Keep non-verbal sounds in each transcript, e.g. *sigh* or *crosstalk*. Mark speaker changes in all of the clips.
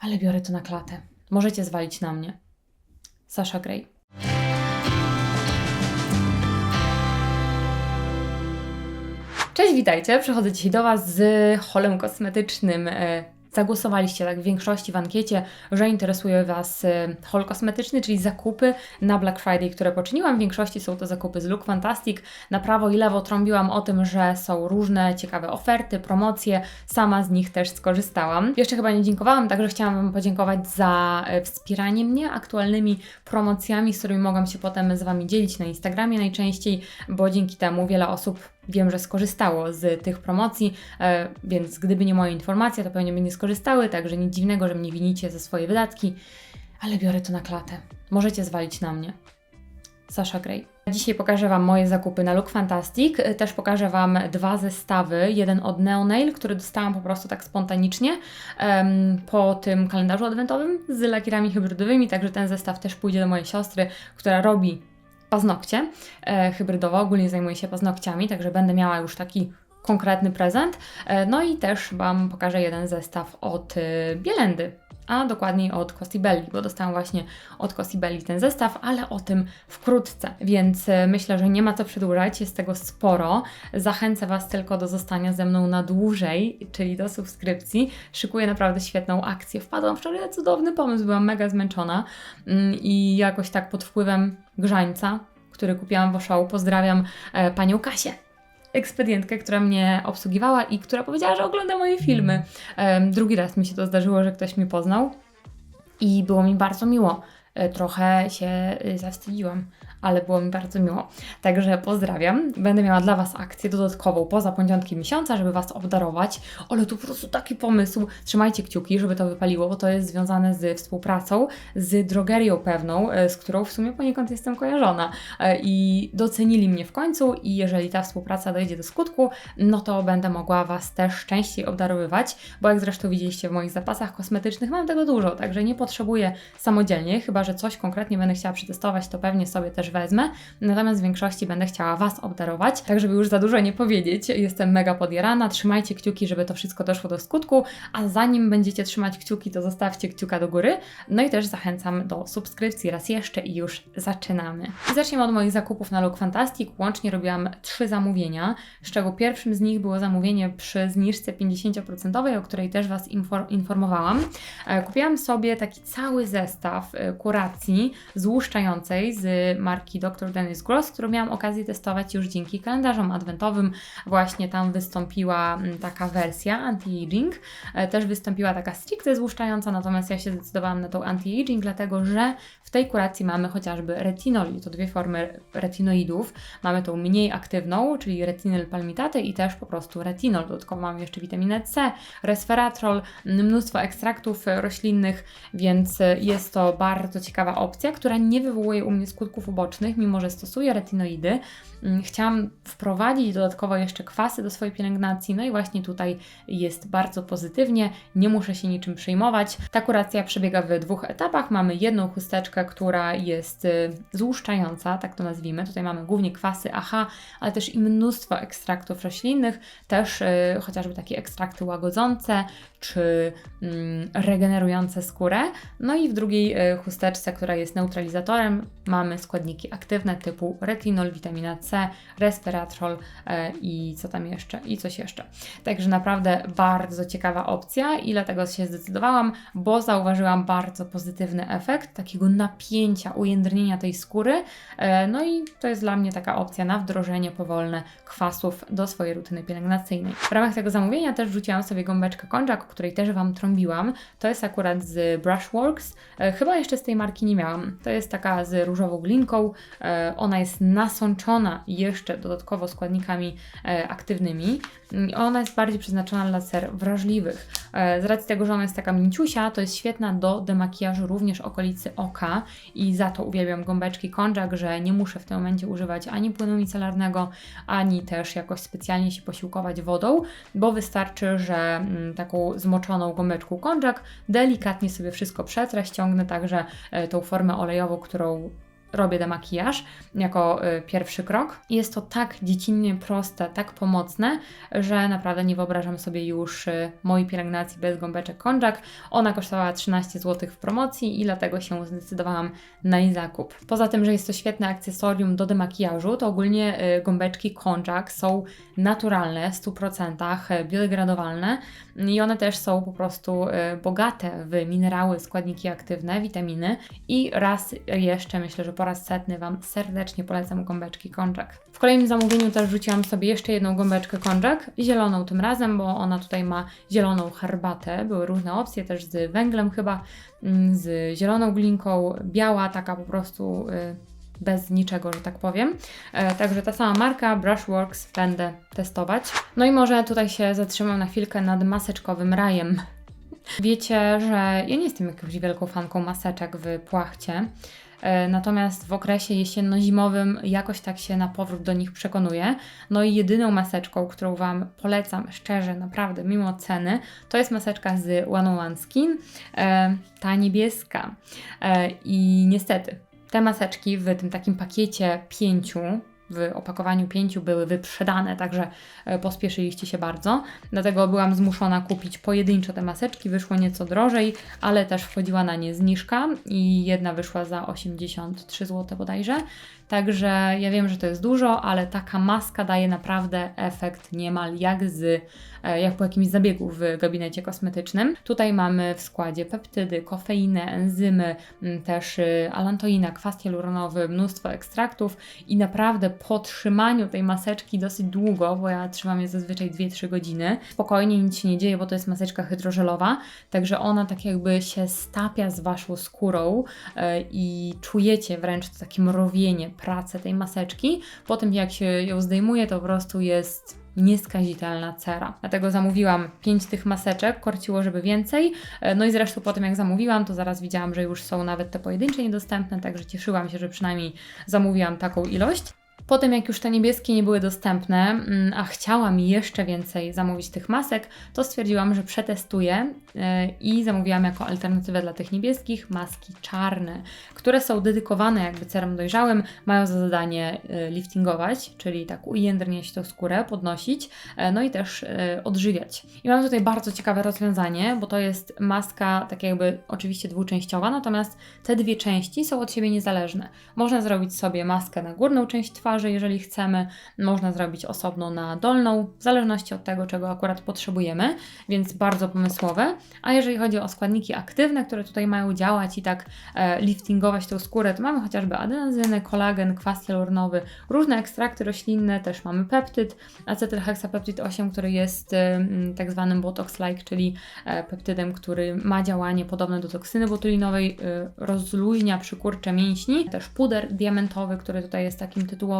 Speaker 1: ale biorę to na klatę. Możecie zwalić na mnie. Sasha Grey. Cześć, witajcie. Przechodzę dzisiaj do Was z holem kosmetycznym. Zagłosowaliście tak w większości w ankiecie, że interesuje Was e, hol kosmetyczny, czyli zakupy na Black Friday, które poczyniłam. W większości są to zakupy z Look Fantastic. Na prawo i lewo trąbiłam o tym, że są różne ciekawe oferty, promocje. Sama z nich też skorzystałam. Jeszcze chyba nie dziękowałam, także chciałam Wam podziękować za e, wspieranie mnie aktualnymi promocjami, z którymi mogłam się potem z Wami dzielić na Instagramie najczęściej, bo dzięki temu wiele osób wiem, że skorzystało z tych promocji, e, więc gdyby nie moje informacje, to pewnie by nie skorzystały, także nic dziwnego, że mnie winicie za swoje wydatki, ale biorę to na klatę. Możecie zwalić na mnie. Sasha Grey. Dzisiaj pokażę Wam moje zakupy na Look Fantastic. E, Też pokażę Wam dwa zestawy. Jeden od Neonail, który dostałam po prostu tak spontanicznie em, po tym kalendarzu adwentowym z lakierami hybrydowymi, także ten zestaw też pójdzie do mojej siostry, która robi paznokcie e, hybrydowo, ogólnie zajmuję się paznokciami, także będę miała już taki konkretny prezent. E, no i też Wam pokażę jeden zestaw od e, Bielendy, a dokładniej od Cosibelli, bo dostałam właśnie od Cosibelli ten zestaw, ale o tym wkrótce. Więc e, myślę, że nie ma co przedłużać, jest tego sporo. Zachęcę Was tylko do zostania ze mną na dłużej, czyli do subskrypcji. Szykuję naprawdę świetną akcję. Wpadłam wczoraj na cudowny pomysł, byłam mega zmęczona mm, i jakoś tak pod wpływem grzańca, który kupiłam w Oszału, pozdrawiam e, Panią Kasię ekspedientkę, która mnie obsługiwała i która powiedziała, że ogląda moje filmy. Em, Drugi raz mi się to zdarzyło, że ktoś mnie poznał i było mi bardzo miło. E, Trochę się y, zawstydziłam, ale było mi bardzo miło. Także pozdrawiam. Będę miała dla Was akcję dodatkową poza poniedziałki miesiąca, żeby Was obdarować. Ale tu po prostu taki pomysł. Trzymajcie kciuki, żeby to wypaliło, bo to jest związane z współpracą z drogerią pewną, e, z którą w sumie poniekąd jestem kojarzona. E, I docenili mnie w końcu i jeżeli ta współpraca dojdzie do skutku, no to będę mogła Was też częściej obdarowywać, bo jak zresztą widzieliście w moich zapasach kosmetycznych, mam tego dużo, także nie potrzebuję samodzielnie, chyba że coś konkretnie będę chciała przetestować, to pewnie sobie też wezmę. Natomiast w większości będę chciała Was obdarować, tak żeby już za dużo nie powiedzieć. Jestem mega podjarana, trzymajcie kciuki, żeby to wszystko doszło do skutku, a zanim będziecie trzymać kciuki, to zostawcie kciuka do góry. No i też zachęcam do subskrypcji raz jeszcze i już zaczynamy. I zaczniemy od moich zakupów na Look Fantastic. Łącznie robiłam trzy zamówienia, z czego pierwszym z nich było zamówienie przy zniżce 50%, o której też Was infor- informowałam. E, Kupiłam sobie taki cały zestaw e, kuracji złuszczającej z marki Dr. Dennis Gross, którą miałam okazję testować już dzięki kalendarzom adwentowym. Właśnie tam wystąpiła mm, taka wersja anti-aging, E, też wystąpiła taka stricte złuszczająca, natomiast ja się zdecydowałam na tą anti-aging, dlatego że w tej kuracji mamy chociażby retinol i to dwie formy retinoidów. Mamy tą mniej aktywną, czyli retinol palmitate i też po prostu retinol. Dodatkowo mamy jeszcze witaminę C, resveratrol, mnóstwo ekstraktów e, roślinnych, więc e, jest to bardzo ciekawa opcja, która nie wywołuje u mnie skutków ubocznych, mimo że stosuję retinoidy. Mm, Chciałam wprowadzić dodatkowo jeszcze kwasy do swojej pielęgnacji, no i właśnie tutaj jest bardzo pozytywnie, nie muszę się niczym przejmować. Ta kuracja przebiega w dwóch etapach. Mamy jedną chusteczkę, która jest y, złuszczająca, tak to nazwijmy. Tutaj mamy głównie kwasy AHA, ale też i mnóstwo ekstraktów roślinnych, też y, chociażby takie ekstrakty łagodzące czy mm, regenerujące skórę. No i w drugiej y, chusteczce, która jest neutralizatorem, mamy składniki aktywne typu retinol, witamina C, resveratrol e, i co tam jeszcze, i coś jeszcze. Także naprawdę bardzo ciekawa opcja i dlatego się zdecydowałam, bo zauważyłam bardzo pozytywny efekt takiego napięcia, ujędrnienia tej skóry. E, No i to jest dla mnie taka opcja na wdrożenie powolne kwasów do swojej rutyny pielęgnacyjnej. W ramach tego zamówienia też wrzuciłam sobie gąbeczkę konżak, o której też Wam trąbiłam. To jest akurat z Brushworks. E, Chyba jeszcze z tej marki nie miałam. To jest taka z różową glinką. E, Ona jest nasączona jeszcze dodatkowo składnikami e, aktywnymi. Mm, Ona jest bardziej przeznaczona dla cer wrażliwych. Z racji tego, że ona jest taka mięciusia, to jest świetna do demakijażu również okolicy oka i za to uwielbiam gąbeczki konżak, że nie muszę w tym momencie używać ani płynu micelarnego, ani też jakoś specjalnie się posiłkować wodą, bo wystarczy, że mm, taką zmoczoną gąbeczką konżak delikatnie sobie wszystko przetrę, ściągnę także e, tą formę olejową, którą robię demakijaż jako y, pierwszy krok. Jest to tak dziecinnie proste, tak pomocne, że naprawdę nie wyobrażam sobie już y, mojej pielęgnacji bez gąbeczek konjac. Ona kosztowała 13 zł w promocji i dlatego się zdecydowałam na jej zakup. Poza tym, że jest to świetne akcesorium do demakijażu, to ogólnie gąbeczki konjac są naturalne, w 100% y, biodegradowalne i one też są po prostu y, bogate w minerały, składniki aktywne, witaminy i raz jeszcze myślę, że po raz setny Wam serdecznie polecam gąbeczki konczak. W kolejnym zamówieniu też wrzuciłam sobie jeszcze jedną gąbeczkę konczak, zieloną tym razem, bo ona tutaj ma zieloną herbatę. Były różne opcje też z węglem chyba, mm, z zieloną glinką, biała taka po prostu y, bez niczego, że tak powiem. E, także ta sama marka, Brushworks, będę testować. No i może tutaj się zatrzymam na chwilkę nad maseczkowym rajem. *laughs* Wiecie, że ja nie jestem jakąś wielką fanką maseczek w płachcie. E, Natomiast w okresie jesienno-zimowym jakoś tak się na powrót do nich przekonuję. No i jedyną maseczką, którą Wam polecam szczerze, naprawdę, mimo ceny, to jest maseczka z One on One Skin, e, ta niebieska. E, I niestety, te maseczki w tym takim pakiecie pięciu, w opakowaniu pięciu były wyprzedane, także e, pospieszyliście się bardzo. Dlatego byłam zmuszona kupić pojedynczo te maseczki, wyszło nieco drożej, ale też wchodziła na nie zniżka i jedna wyszła za 83 zł bodajże. Także ja wiem, że to jest dużo, ale taka maska daje naprawdę efekt niemal jak z e, jak po jakimś zabiegu w gabinecie kosmetycznym. Tutaj mamy w składzie peptydy, kofeinę, enzymy, m, też y, alantoina, kwas hialuronowy, mnóstwo ekstraktów i naprawdę po trzymaniu tej maseczki dosyć długo, bo ja trzymam je zazwyczaj 2-3 godziny, spokojnie nic się nie dzieje, bo to jest maseczka hydrożelowa, także ona tak jakby się stapia z Waszą skórą e, i czujecie wręcz takie mrowienie, pracę tej maseczki. Po tym jak się ją zdejmuje, to po prostu jest nieskazitelna cera. Dlatego zamówiłam 5 tych maseczek, korciło, żeby więcej. E, No i zresztą po tym jak zamówiłam, to zaraz widziałam, że już są nawet te pojedyncze niedostępne, także cieszyłam się, że przynajmniej zamówiłam taką ilość. Potem, jak już te niebieskie nie były dostępne, mm, a chciałam jeszcze więcej zamówić tych masek, to stwierdziłam, że przetestuję e, i zamówiłam jako alternatywę dla tych niebieskich maski czarne, które są dedykowane jakby cerem dojrzałym, mają za zadanie e, liftingować, czyli tak ujędrniać tą skórę, podnosić, e, no i też odżywiać. I mam tutaj bardzo ciekawe rozwiązanie, bo to jest maska tak jakby oczywiście dwuczęściowa, natomiast te dwie części są od siebie niezależne. Można zrobić sobie maskę na górną część twarzy, jeżeli chcemy, można zrobić osobno na dolną, w zależności od tego, czego akurat potrzebujemy, więc bardzo pomysłowe. A jeżeli chodzi o składniki aktywne, które tutaj mają działać i tak e, liftingować tą skórę, to mamy chociażby adenozynę, kolagen, kwas hialuronowy, różne ekstrakty roślinne, też mamy peptyd, acetylheksapeptyd 8, który jest e, tak zwanym botox-like, czyli e, peptydem, który ma działanie podobne do toksyny botulinowej, e, rozluźnia przykurcze mięśni, też puder diamentowy, który tutaj jest takim tytułowym.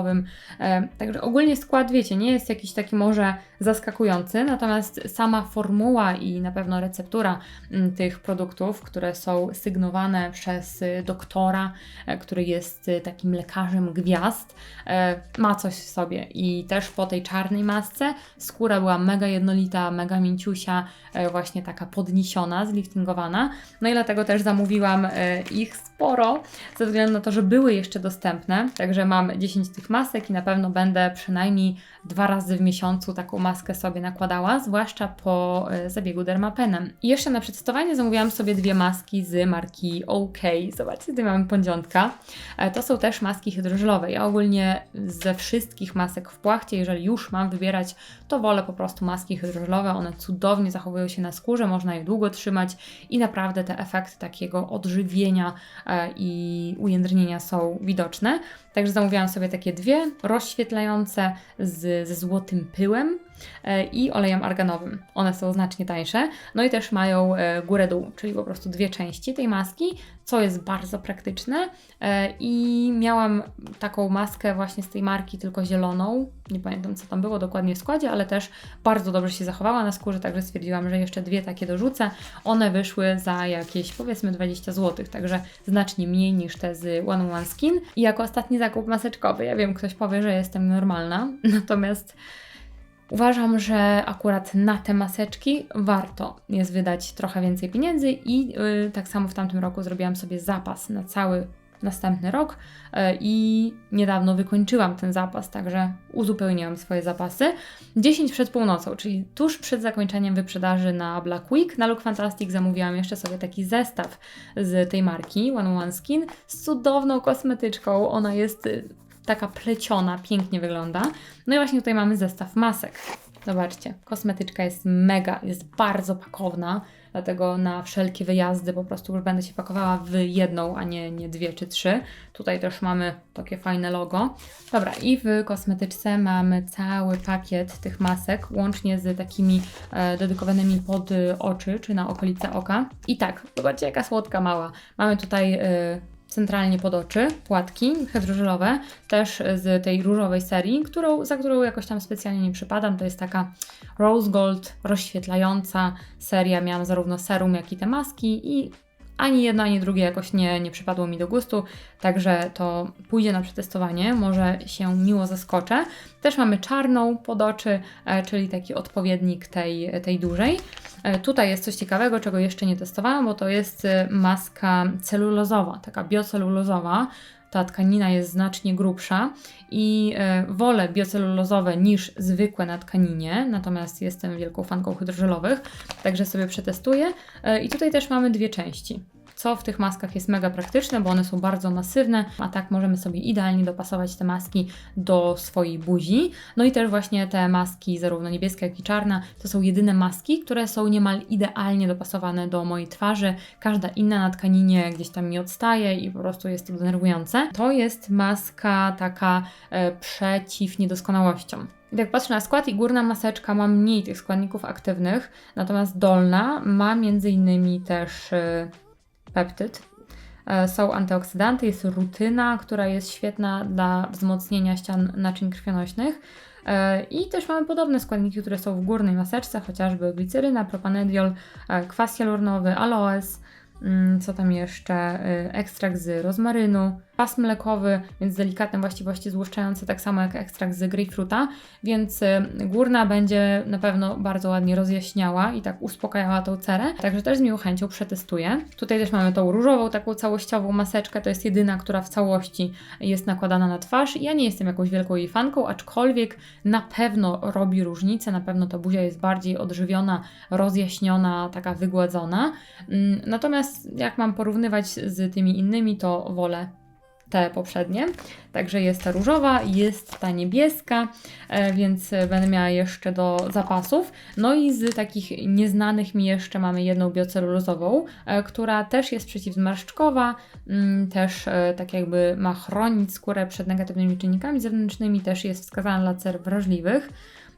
Speaker 1: E, Także ogólnie skład, wiecie, nie jest jakiś taki może zaskakujący, natomiast sama formuła i na pewno receptura m, tych produktów, które są sygnowane przez y, doktora, e, który jest y, takim lekarzem gwiazd, e, ma coś w sobie. I też po tej czarnej masce skóra była mega jednolita, mega mięciusia, właśnie taka podniesiona, zliftingowana. No i dlatego też zamówiłam ich sporo, ze względu na to, że były jeszcze dostępne. Także mam 10 tych masek i na pewno będę przynajmniej dwa razy w miesiącu taką maskę sobie nakładała, zwłaszcza po e, zabiegu dermapenem. I jeszcze na przedstawienie zamówiłam sobie dwie maski z marki OK. Zobaczcie, tutaj mamy pądziątka. E, To są też maski hydrożelowe. Ja ogólnie ze wszystkich masek w płachcie, jeżeli już mam wybierać, to wolę po prostu maski hydrożelowe. One cudownie zachowują się na skórze, można je długo trzymać i naprawdę te efekty takiego odżywienia e, i ujędrnienia są widoczne. Także zamówiłam sobie takie dwie, rozświetlające z, ze złotym pyłem i olejem arganowym. One są znacznie tańsze. No i też mają e, górę-dół, czyli po prostu dwie części tej maski, co jest bardzo praktyczne. E, I miałam taką maskę właśnie z tej marki, tylko zieloną. Nie pamiętam, co tam było dokładnie w składzie, ale też bardzo dobrze się zachowała na skórze, także stwierdziłam, że jeszcze dwie takie dorzucę. One wyszły za jakieś powiedzmy 20 zł, także znacznie mniej niż te z One on One Skin. I jako ostatni zakup maseczkowy. Ja wiem, ktoś powie, że jestem normalna, *laughs* natomiast Uważam, że akurat na te maseczki warto jest wydać trochę więcej pieniędzy i yy, tak samo w tamtym roku zrobiłam sobie zapas na cały następny rok e, i niedawno wykończyłam ten zapas, także uzupełniłam swoje zapasy. 10 przed północą, czyli tuż przed zakończeniem wyprzedaży na Black Week, na Look Fantastic zamówiłam jeszcze sobie taki zestaw z tej marki One One Skin z cudowną kosmetyczką. Ona jest y, taka pleciona, pięknie wygląda. No i właśnie tutaj mamy zestaw masek. Zobaczcie, kosmetyczka jest mega, jest bardzo pakowna, dlatego na wszelkie wyjazdy po prostu już będę się pakowała w jedną, a nie, nie dwie czy trzy. Tutaj też mamy takie fajne logo. Dobra, i w kosmetyczce mamy cały pakiet tych masek, łącznie z takimi e, dedykowanymi pod e, oczy, czy na okolice oka. I tak, zobaczcie jaka słodka mała. Mamy tutaj e, centralnie pod oczy, płatki hydrożelowe, też z tej różowej serii, którą, za którą jakoś tam specjalnie nie przypadam. To jest taka rose gold rozświetlająca seria. Miałam zarówno serum, jak i te maski i ani jedno, ani drugie jakoś nie, nie przypadło mi do gustu, także to pójdzie na przetestowanie, może się miło zaskoczę. Też mamy czarną pod oczy, e, czyli taki odpowiednik tej, tej dużej. E, tutaj jest coś ciekawego, czego jeszcze nie testowałam, bo to jest e, maska celulozowa, taka biocelulozowa. Ta tkanina jest znacznie grubsza i wolę biocelulozowe niż zwykłe na tkaninie, natomiast jestem wielką fanką hydrożelowych, także sobie przetestuję. I tutaj też mamy dwie części co w tych maskach jest mega praktyczne, bo one są bardzo masywne, a tak możemy sobie idealnie dopasować te maski do swojej buzi. No i też właśnie te maski, zarówno niebieska, jak i czarna, to są jedyne maski, które są niemal idealnie dopasowane do mojej twarzy. Każda inna na tkaninie gdzieś tam mi odstaje i po prostu jest to denerwujące. To jest maska taka e, przeciw niedoskonałościom. I tak patrzę na skład i górna maseczka ma mniej tych składników aktywnych, natomiast dolna ma między innymi też e, peptyd. E, są antyoksydanty, jest rutyna, która jest świetna dla wzmocnienia ścian naczyń krwionośnych. E, I też mamy podobne składniki, które są w górnej maseczce, chociażby gliceryna, propanediol, e, kwas hialuronowy, aloes, mm, co tam jeszcze, ekstrakt z rozmarynu, pas mlekowy, więc delikatne właściwości złuszczające, tak samo jak ekstrakt z grejpfruta, więc y, górna będzie na pewno bardzo ładnie rozjaśniała i tak uspokajała tą cerę, także też z miłą chęcią przetestuję. Tutaj też mamy tą różową, taką całościową maseczkę, to jest jedyna, która w całości jest nakładana na twarz. Ja nie jestem jakąś wielką jej fanką, aczkolwiek na pewno robi różnicę, na pewno ta buzia jest bardziej odżywiona, rozjaśniona, taka wygładzona. Mm, natomiast jak mam porównywać z tymi innymi, to wolę te poprzednie. Także jest ta różowa, jest ta niebieska, e, więc będę miała jeszcze do zapasów. No i z takich nieznanych mi jeszcze mamy jedną biocelulozową, e, która też jest przeciwzmarszczkowa, mm, też e, tak jakby ma chronić skórę przed negatywnymi czynnikami zewnętrznymi, też jest wskazana dla cer wrażliwych.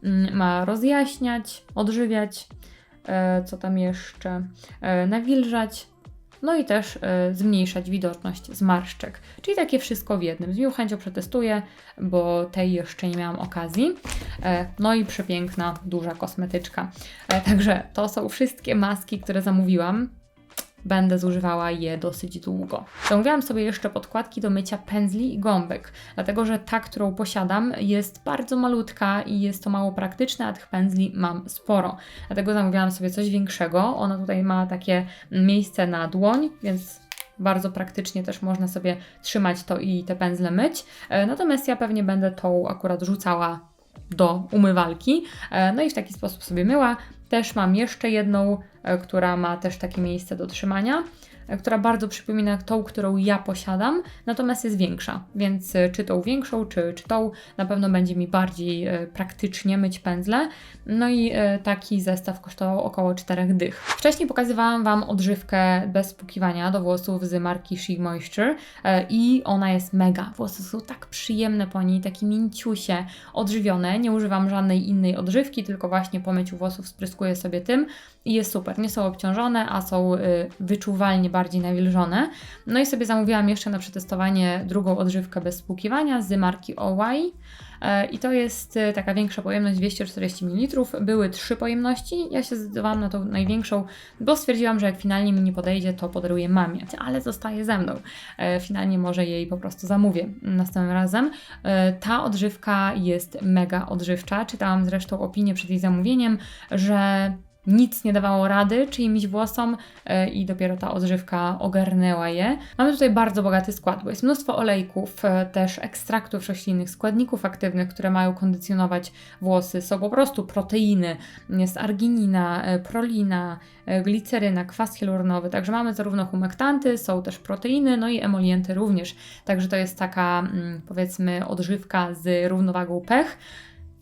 Speaker 1: Mm, ma rozjaśniać, odżywiać, co tam jeszcze, nawilżać, no i też y, zmniejszać widoczność zmarszczek. Czyli takie wszystko w jednym. Z miłą chęcią przetestuję, bo tej jeszcze nie miałam okazji. E, no i przepiękna, duża kosmetyczka. E, także to są wszystkie maski, które zamówiłam będę zużywała je dosyć długo. Zamówiłam sobie jeszcze podkładki do mycia pędzli i gąbek, dlatego że ta, którą posiadam, jest bardzo malutka i jest to mało praktyczne, a tych pędzli mam sporo. Dlatego zamówiłam sobie coś większego. Ona tutaj ma takie miejsce na dłoń, więc bardzo praktycznie też można sobie trzymać to i te pędzle myć. E, natomiast ja pewnie będę tą akurat rzucała do umywalki. E, no i w taki sposób sobie myła. Też mam jeszcze jedną, e, która ma też takie miejsce do trzymania. Która bardzo przypomina tą, którą ja posiadam, natomiast jest większa, więc e, czy tą większą, czy, czy tą, na pewno będzie mi bardziej e, praktycznie myć pędzle. No i taki zestaw kosztował około 4 dych. Wcześniej pokazywałam Wam odżywkę bez spukiwania do włosów z marki She Moisture i ona jest mega. Włosy są tak przyjemne po niej, takie mięciusie, odżywione. Nie używam żadnej innej odżywki, tylko właśnie po myciu włosów spryskuję sobie tym i jest super. Nie są obciążone, a są wyczuwalnie bardziej bardziej nawilżone. No i sobie zamówiłam jeszcze na przetestowanie drugą odżywkę bez spłukiwania z marki OY. E, I to jest e, taka większa pojemność 240 ml. Były trzy pojemności. Ja się zdecydowałam na tą największą, bo stwierdziłam, że jak finalnie mi nie podejdzie, to podaruję mamie, ale zostaje ze mną. E, finalnie może jej po prostu zamówię następnym razem. Ta odżywka jest mega odżywcza. Czytałam zresztą opinię przed jej zamówieniem, że nic nie dawało rady czyimiś włosom e, i dopiero ta odżywka ogarnęła je. Mamy tutaj bardzo bogaty skład, bo jest mnóstwo olejków, e, też ekstraktów roślinnych, składników aktywnych, które mają kondycjonować włosy. Są po prostu proteiny, jest arginina, e, prolina, gliceryna, kwas hialuronowy, także mamy zarówno humektanty, są też proteiny, no i emolienty również. Także to jest taka mm, powiedzmy odżywka z równowagą pech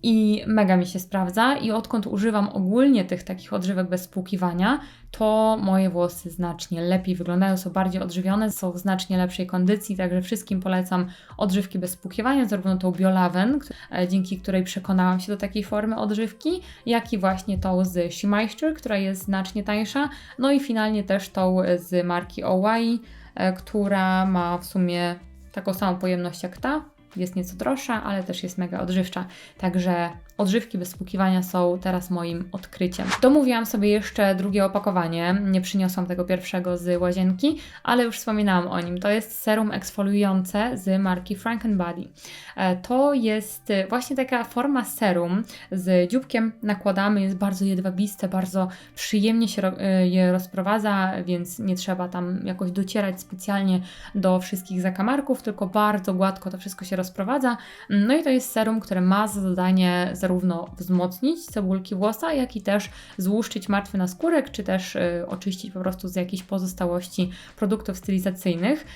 Speaker 1: i mega mi się sprawdza. I odkąd używam ogólnie tych takich odżywek bez spłukiwania, to moje włosy znacznie lepiej wyglądają, są bardziej odżywione, są w znacznie lepszej kondycji, także wszystkim polecam odżywki bez spłukiwania, zarówno tą Biolaven, e, dzięki której przekonałam się do takiej formy odżywki, jak i właśnie tą z She Moisture, która jest znacznie tańsza, no i finalnie też tą z marki Owai, e, która ma w sumie taką samą pojemność jak ta, jest nieco droższa, ale też jest mega odżywcza. Także Odżywki bez spłukiwania są teraz moim odkryciem. Domówiłam sobie jeszcze drugie opakowanie. Nie przyniosłam tego pierwszego z łazienki, ale już wspominałam o nim. To jest serum eksfoliujące z marki Frank Body. E, to jest właśnie taka forma serum z dzióbkiem nakładamy, jest bardzo jedwabiste, bardzo przyjemnie się e, je rozprowadza, więc nie trzeba tam jakoś docierać specjalnie do wszystkich zakamarków, tylko bardzo gładko to wszystko się rozprowadza. No i to jest serum, które ma za zadanie zarówno wzmocnić cebulki włosa, jak i też złuszczyć martwy naskórek, czy też y, oczyścić po prostu z jakichś pozostałości produktów stylizacyjnych.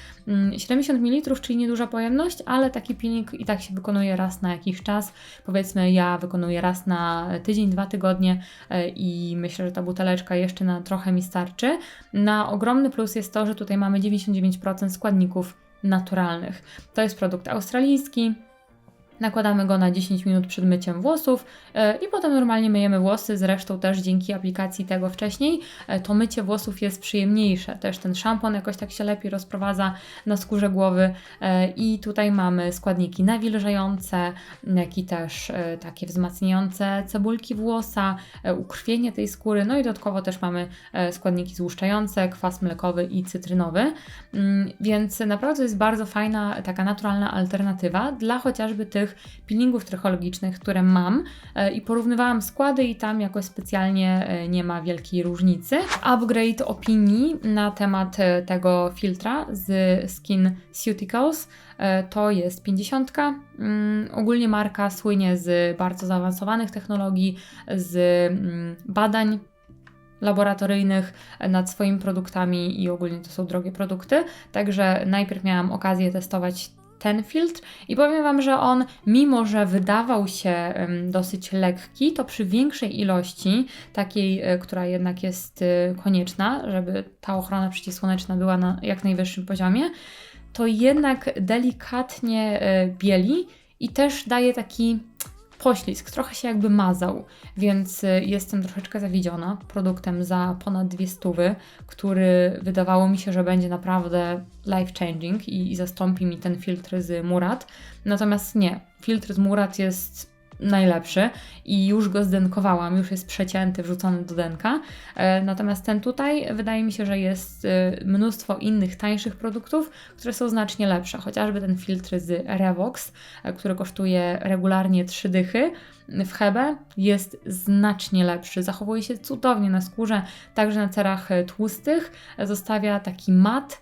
Speaker 1: 70 mm, ml, czyli nieduża pojemność, ale taki pilnik i tak się wykonuje raz na jakiś czas. Powiedzmy, ja wykonuję raz na tydzień, dwa tygodnie y, i myślę, że ta buteleczka jeszcze na trochę mi starczy. Na ogromny plus jest to, że tutaj mamy 99% składników naturalnych. To jest produkt australijski, Nakładamy go na 10 minut przed myciem włosów e, i potem normalnie myjemy włosy. Zresztą też dzięki aplikacji tego wcześniej e, to mycie włosów jest przyjemniejsze. Też ten szampon jakoś tak się lepiej rozprowadza na skórze głowy e, i tutaj mamy składniki nawilżające, jak i też takie wzmacniające cebulki włosa, ukrwienie tej skóry, no i dodatkowo też mamy składniki złuszczające, kwas mlekowy i cytrynowy, mm, więc naprawdę jest bardzo fajna, taka naturalna alternatywa dla chociażby tych peelingów trichologicznych, które mam e, i porównywałam składy i tam jakoś specjalnie e, nie ma wielkiej różnicy. Upgrade opinii na temat e, tego filtra z Skin Cuticles to jest 50. Mm, ogólnie marka słynie z bardzo zaawansowanych technologii, z mm, badań laboratoryjnych nad swoimi produktami i ogólnie to są drogie produkty. Także najpierw miałam okazję testować ten filtr. I powiem Wam, że on, mimo że wydawał się dosyć lekki, to przy większej ilości, takiej, e, która jednak jest e, konieczna, żeby ta ochrona przeciwsłoneczna była na jak najwyższym poziomie, to jednak delikatnie e, bieli i też daje taki poślizg, trochę się jakby mazał, więc y, jestem troszeczkę zawiedziona produktem za ponad dwie stówy, który wydawało mi się, że będzie naprawdę life changing i, i zastąpi mi ten filtr z Murat. Natomiast nie, filtr z Murat jest najlepszy i już go zdenkowałam, już jest przecięty, wrzucony do denka. E, natomiast ten tutaj wydaje mi się, że jest e, mnóstwo innych tańszych produktów, które są znacznie lepsze. Chociażby ten filtr z Revox, e, który kosztuje regularnie 3 dychy w Hebe jest znacznie lepszy. Zachowuje się cudownie na skórze, także na cerach tłustych. Zostawia taki mat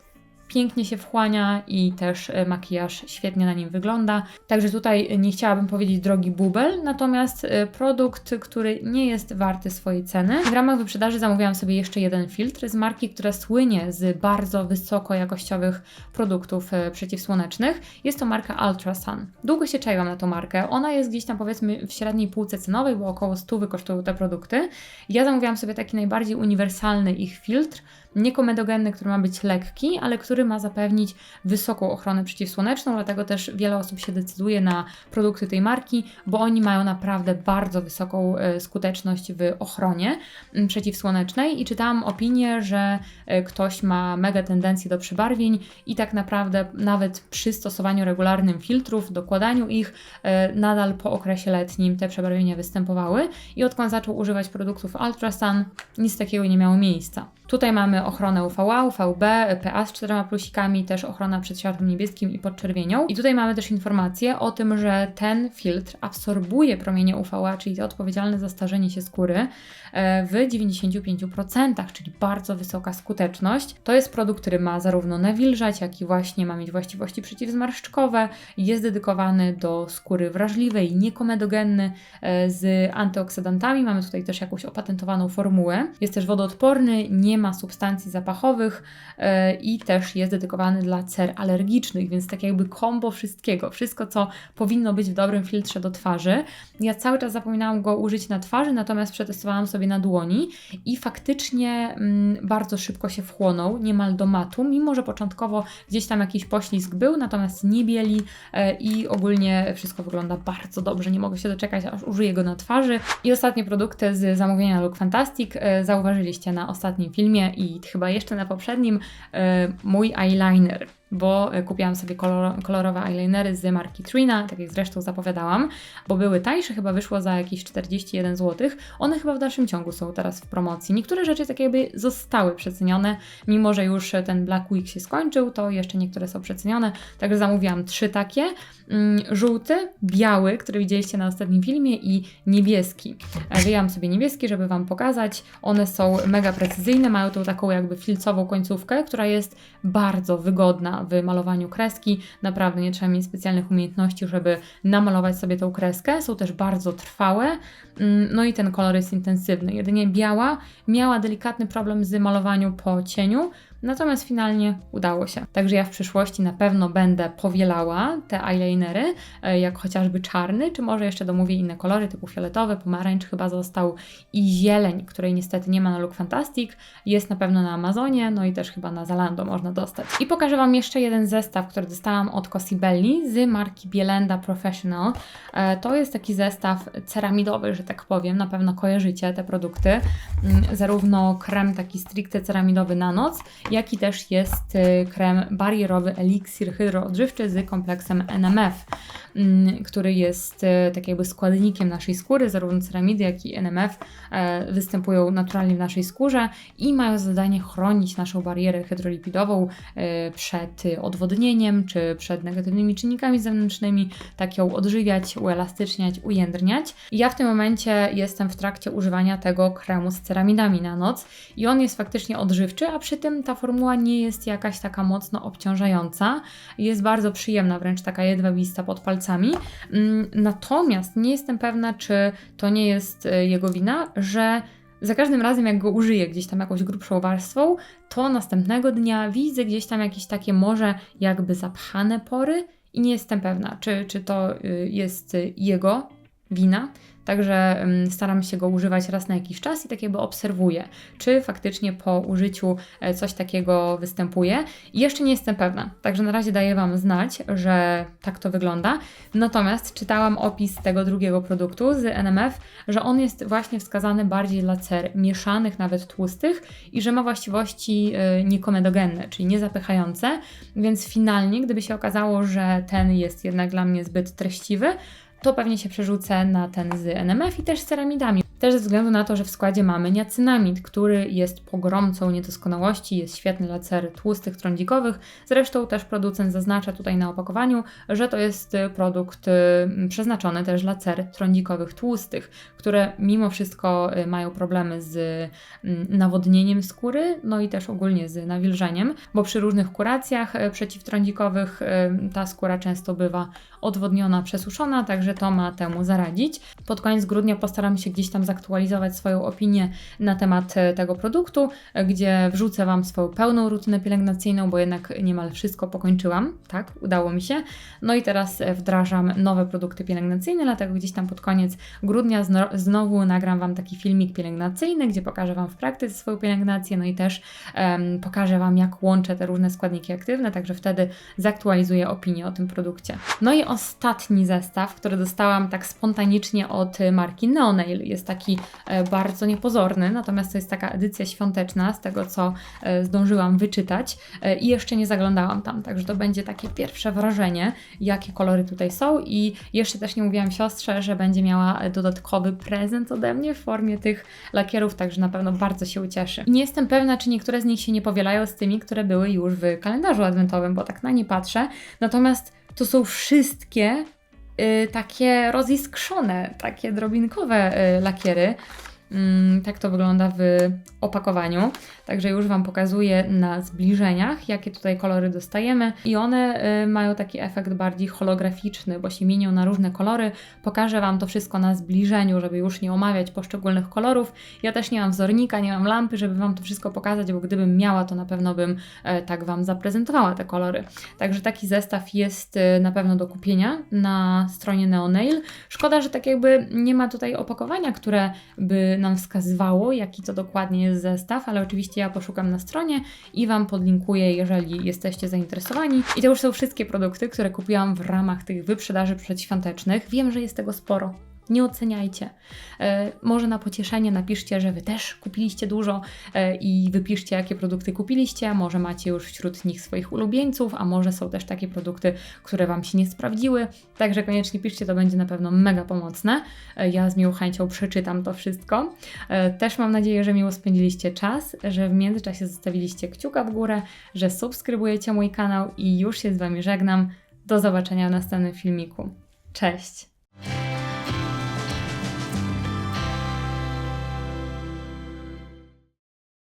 Speaker 1: pięknie się wchłania i też e, makijaż świetnie na nim wygląda. Także tutaj nie chciałabym powiedzieć drogi bubel, natomiast e, produkt, który nie jest warty swojej ceny. W ramach wyprzedaży zamówiłam sobie jeszcze jeden filtr z marki, która słynie z bardzo wysoko jakościowych produktów e, przeciwsłonecznych. Jest to marka Ultrasun. Długo się czaiłam na tą markę. Ona jest gdzieś tam powiedzmy w średniej półce cenowej, bo około 100 kosztują te produkty. Ja zamówiłam sobie taki najbardziej uniwersalny ich filtr, niekomedogenny, który ma być lekki, ale który ma zapewnić wysoką ochronę przeciwsłoneczną, dlatego też wiele osób się decyduje na produkty tej marki, bo oni mają naprawdę bardzo wysoką e, skuteczność w ochronie przeciwsłonecznej i czytałam opinię, że e, ktoś ma mega tendencję do przebarwień i tak naprawdę nawet przy stosowaniu regularnym filtrów, dokładaniu ich, e, nadal po okresie letnim te przebarwienia występowały i odkąd zaczął używać produktów Ultrasun, nic takiego nie miało miejsca. Tutaj mamy ochronę UVA, UVB, PA z czterema plusikami, też ochrona przed światłem niebieskim i podczerwienią. I tutaj mamy też informację o tym, że ten filtr absorbuje promienie UVA, czyli odpowiedzialne za starzenie się skóry e, w 95%, czyli bardzo wysoka skuteczność. To jest produkt, który ma zarówno nawilżać, jak i właśnie ma mieć właściwości przeciwzmarszczkowe. Jest dedykowany do skóry wrażliwej, niekomedogenny e, z antyoksydantami. Mamy tutaj też jakąś opatentowaną formułę. Jest też wodoodporny, nie ma substancji zapachowych e, i też jest dedykowany dla cer alergicznych, więc tak jakby kombo wszystkiego. Wszystko, co powinno być w dobrym filtrze do twarzy. Ja cały czas zapominałam go użyć na twarzy, natomiast przetestowałam sobie na dłoni i faktycznie mm, bardzo szybko się wchłonął, niemal do matu, mimo że początkowo gdzieś tam jakiś poślizg był, natomiast nie bieli e, i ogólnie wszystko wygląda bardzo dobrze. Nie mogę się doczekać, aż użyję go na twarzy. I ostatnie produkty z zamówienia Look Fantastic e, zauważyliście na ostatnim filmie i chyba jeszcze na poprzednim e, mój eyeliner bo e, kupiłam sobie kolor, kolorowe eyelinery z marki Trina, tak jak zresztą zapowiadałam, bo były tańsze, chyba wyszło za jakieś 41 zł. One chyba w dalszym ciągu są teraz w promocji. Niektóre rzeczy tak jakby zostały przecenione, mimo że już ten Black Week się skończył, to jeszcze niektóre są przecenione, także zamówiłam trzy takie. Mm, żółty, biały, który widzieliście na ostatnim filmie i niebieski. E, wyjęłam sobie niebieski, żeby Wam pokazać. One są mega precyzyjne, mają tą taką jakby filcową końcówkę, która jest bardzo wygodna w malowaniu kreski. Naprawdę nie trzeba mieć specjalnych umiejętności, żeby namalować sobie tą kreskę. Są też bardzo trwałe. Mm, no i ten kolor jest intensywny. Jedynie biała miała delikatny problem z malowaniem po cieniu, Natomiast finalnie udało się. Także ja w przyszłości na pewno będę powielała te eyelinery, e, jak chociażby czarny, czy może jeszcze domówię inne kolory, typu fioletowy, pomarańcz chyba został i zieleń, której niestety nie ma na Look Fantastic. Jest na pewno na Amazonie, no i też chyba na Zalando można dostać. I pokażę Wam jeszcze jeden zestaw, który dostałam od Cosibelli z marki Bielenda Professional. E, to jest taki zestaw ceramidowy, że tak powiem, na pewno kojarzycie te produkty. Mm, zarówno krem taki stricte ceramidowy na noc, jak i też jest y, krem barierowy Elixir Hydroodżywczy z kompleksem NMF. Mm, który jest e, tak jakby składnikiem naszej skóry, zarówno ceramidy, jak i NMF e, występują naturalnie w naszej skórze i mają zadanie chronić naszą barierę hydrolipidową e, przed odwodnieniem czy przed negatywnymi czynnikami zewnętrznymi, tak ją odżywiać, uelastyczniać, ujędrniać. Ja w tym momencie jestem w trakcie używania tego kremu z ceramidami na noc i on jest faktycznie odżywczy, a przy tym ta formuła nie jest jakaś taka mocno obciążająca, jest bardzo przyjemna, wręcz taka jedwabista pod palcami. Mm, natomiast nie jestem pewna, czy to nie jest e, jego wina, że za każdym razem, jak go użyję gdzieś tam jakąś grubszą warstwą, to następnego dnia widzę gdzieś tam jakieś takie może jakby zapchane pory i nie jestem pewna, czy, czy to y, jest jego wina, Także staram się go używać raz na jakiś czas i tak jakby obserwuję, czy faktycznie po użyciu e, coś takiego występuje. Jeszcze nie jestem pewna, także na razie daję Wam znać, że tak to wygląda. Natomiast czytałam opis tego drugiego produktu z NMF, że on jest właśnie wskazany bardziej dla cer mieszanych, nawet tłustych i że ma właściwości e, niekomedogenne, czyli niezapychające, więc finalnie, gdyby się okazało, że ten jest jednak dla mnie zbyt treściwy, to pewnie się przerzucę na ten z NMF i też z ceramidami. Też ze względu na to, że w składzie mamy niacynamid, który jest pogromcą niedoskonałości, jest świetny dla cer tłustych, trądzikowych. Zresztą też producent zaznacza tutaj na opakowaniu, że to jest produkt y, przeznaczony też dla cer trądzikowych tłustych, które mimo wszystko y, mają problemy z nawodnieniem skóry, no i też ogólnie z nawilżeniem, bo przy różnych kuracjach y, przeciwtrądzikowych ta skóra często bywa odwodniona, przesuszona, także to ma temu zaradzić. Pod koniec grudnia postaram się gdzieś tam zaktualizować swoją opinię na temat e, tego produktu, e, gdzie wrzucę Wam swoją pełną rutynę pielęgnacyjną, bo jednak niemal wszystko pokończyłam, tak, udało mi się. No i teraz e, wdrażam nowe produkty pielęgnacyjne, dlatego gdzieś tam pod koniec grudnia znowu nagram Wam taki filmik pielęgnacyjny, gdzie pokażę Wam w praktyce swoją pielęgnację, no i też um, pokażę Wam, jak łączę te różne składniki aktywne, także wtedy zaktualizuję opinię o tym produkcie. No i ostatni zestaw, który dostałam tak spontanicznie od marki Neonail, jest taki taki e, bardzo niepozorny, natomiast to jest taka edycja świąteczna z tego, co e, zdążyłam wyczytać e, i jeszcze nie zaglądałam tam, także to będzie takie pierwsze wrażenie, jakie kolory tutaj są. I jeszcze też nie mówiłam siostrze, że będzie miała dodatkowy prezent ode mnie w formie tych lakierów, także na pewno bardzo się ucieszy. Nie jestem pewna, czy niektóre z nich się nie powielają z tymi, które były już w kalendarzu adwentowym, bo tak na nie patrzę, natomiast to są wszystkie takie roziskrzone, takie drobinkowe y, lakiery. Mm, tak to wygląda w opakowaniu. Także już Wam pokazuję na zbliżeniach, jakie tutaj kolory dostajemy. I one y, mają taki efekt bardziej holograficzny, bo się mienią na różne kolory. Pokażę Wam to wszystko na zbliżeniu, żeby już nie omawiać poszczególnych kolorów. Ja też nie mam wzornika, nie mam lampy, żeby Wam to wszystko pokazać, bo gdybym miała, to na pewno bym e, tak Wam zaprezentowała te kolory. Także taki zestaw jest e, na pewno do kupienia na stronie Neonail. Szkoda, że tak jakby nie ma tutaj opakowania, które by nam wskazywało, jaki to dokładnie jest zestaw, ale oczywiście ja poszukam na stronie i Wam podlinkuję, jeżeli jesteście zainteresowani. I to już są wszystkie produkty, które kupiłam w ramach tych wyprzedaży przedświątecznych. Wiem, że jest tego sporo. Nie oceniajcie. E, może na pocieszenie napiszcie, że Wy też kupiliście dużo e, i wypiszcie, jakie produkty kupiliście. Może macie już wśród nich swoich ulubieńców, a może są też takie produkty, które Wam się nie sprawdziły. Także koniecznie piszcie, to będzie na pewno mega pomocne. E, ja z miłą chęcią przeczytam to wszystko. Też mam nadzieję, że miło spędziliście czas, że w międzyczasie zostawiliście kciuka w górę, że subskrybujecie mój kanał i już się z Wami żegnam. Do zobaczenia w następnym filmiku. Cześć!